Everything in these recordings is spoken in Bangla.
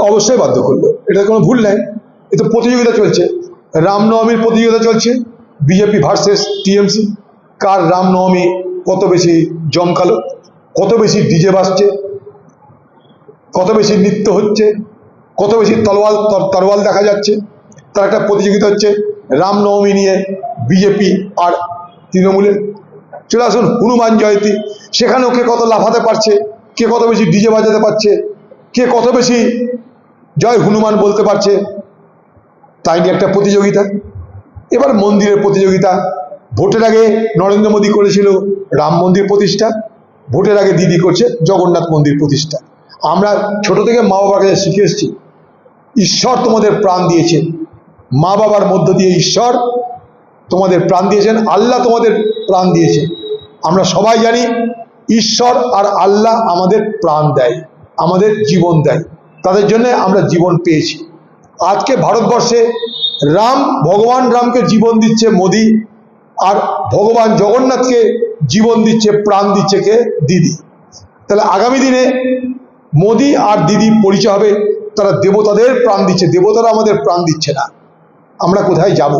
অবশ্যই বাধ্য করল এটা কোনো ভুল নাই। এ তো প্রতিযোগিতা চলছে। রামনবমীর প্রতিযোগিতা চলছে। BJP versus TMC. কার রামনবমী কত বেশি জমকালো? কত বেশি ডিজে বাজছে? কত বেশি নৃত্য হচ্ছে? কত বেশি তলোয়াল, তর- তরোয়াল দেখা যাচ্ছে? তার একটা প্রতিযোগিতা হচ্ছে রামনবমী নিয়ে বিজেপি আর তৃণমূলের। চলে আসুন, হনুমান জয়ন্তী। সেখানেও কে কত লাফাতে পারছে? কে কত বেশি ডিজে বাজাতে পারছে? কে কত বেশি জয় হনুমান বলতে পারছে, তাই নিয়ে একটা প্রতিযোগিতা। এবার মন্দিরের প্রতিযোগিতা, ভোটের আগে নরেন্দ্র মোদী করেছিল রাম মন্দির প্রতিষ্ঠা, ভোটের আগে দিদি করছে জগন্নাথ মন্দির প্রতিষ্ঠা। আমরা ছোট থেকে মা বাবার কাছে শিখে এসেছি, ঈশ্বর তোমাদের প্রাণ দিয়েছেন। মা বাবার মধ্য দিয়ে ঈশ্বর তোমাদের প্রাণ দিয়েছেন, আল্লাহ তোমাদের প্রাণ দিয়েছেন। আমরা সবাই জানি, ঈশ্বর আর আল্লাহ আমাদের প্রাণ দেয়। আমাদের জীবন দেয়। তাদের জন্য আমরা জীবন পেয়েছি। আজকে ভারতবর্ষে রাম, ভগবান রামকে জীবন দিচ্ছে মোদি আর ভগবান জগন্নাথকে জীবন দিচ্ছে, প্রাণ দিচ্ছে কে? দিদি। তাহলে আগামী দিনে মোদি আর দিদি পরিচয় হবে, তারা দেবতাদের প্রাণ দিচ্ছে। দেবতারা আমাদের প্রাণ দিচ্ছে না। আমরা কোথায় যাব?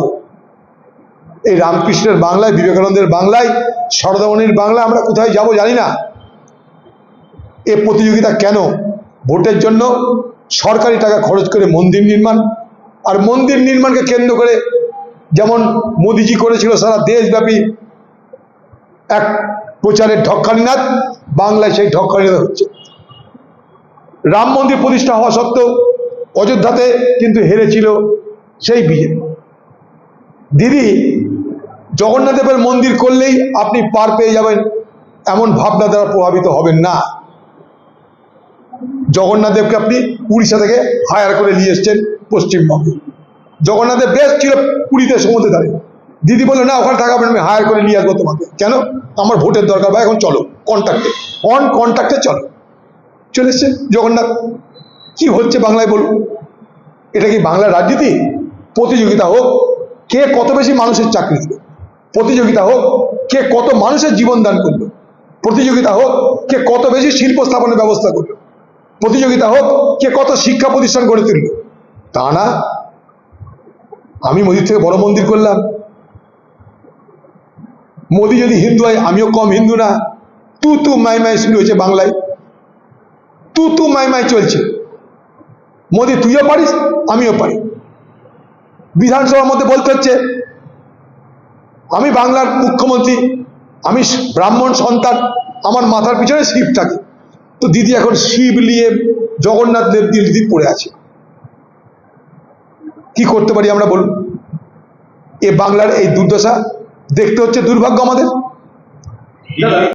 এই রামকৃষ্ণের বাংলায়, বিবেকানন্দের বাংলায় সরদামণির বাংলায় আমরা কোথায় যাব জানি না। এ প্রতিযোগিতা কেন? ভোটের জন্য সরকারি টাকা খরচ করে মন্দির নির্মাণ। আর মন্দির নির্মাণকে কেন্দ্র করে যেমন মোদিজি করেছিল সারা দেশব্যাপী এক প্রচারের ঢক্কানিনাথ বাংলায় সেই ঢক্কানিনাথ হচ্ছে। রাম মন্দির প্রতিষ্ঠা হওয়া সত্ত্বেও অযোধ্যাতে কিন্তু হেরেছিল সেই বিজেপি। দিদি জগন্নাথ দেবের মন্দির করলেই আপনি পার পেয়ে যাবেন, এমন ভাবনা দ্বারা প্রভাবিত হবেন না। জগন্নাথ দেবকে আপনি উড়িষ্যা থেকে হায়ার করে নিয়ে এসছেন পশ্চিমবঙ্গে। জগন্নাথ দেব বেশ ছিল পুরীতে সমুদ্রে দাঁড়িয়ে। দিদি বলল, না, ওখানে থাকা আমি হায়ার করে নিয়ে আসব তোমাকে। কেন? আমার ভোটের দরকার ভাই, এখন চলো কন্ট্যাক্টে অন কন্ট্যাক্টে চলো। চলে এসছে জগন্নাথ। কি হচ্ছে বাংলায় বলুন? এটা কি বাংলার রাজনীতি? প্রতিযোগিতা হোক, কে কত বেশি মানুষের চাকরি দিল প্রতিযোগিতা হোক, কে কত মানুষের জীবন দান করল প্রতিযোগিতা হোক, কে কত বেশি শিল্প স্থাপনের ব্যবস্থা করল প্রতিযোগিতা হোক, কে কত শিক্ষা প্রতিষ্ঠান গড়ে তুলল তা না, আমি মোদির থেকে বড় মন্দির করলাম। মোদি যদি হিন্দু হয়, আমিও কম হিন্দু না। তু তু মাই মাই শুরু হয়েছে বাংলায়। তু তু মাই মাই চলছে। মোদি, তুইও পারিস, আমিও পারি। বিধানসভার মধ্যে বলতে হচ্ছে, আমি বাংলার মুখ্যমন্ত্রী, আমি ব্রাহ্মণ সন্তান, আমার মাথার পিছনে শিব থাকে। তো দিদি এখন শিব নিয়ে জগন্নাথ দেব দিদি পড়ে আছে। কি করতে পারি আমরা বলুন? এ বাংলার এই দুর্দশা দেখতে হচ্ছে দুর্ভাগ্য আমাদের।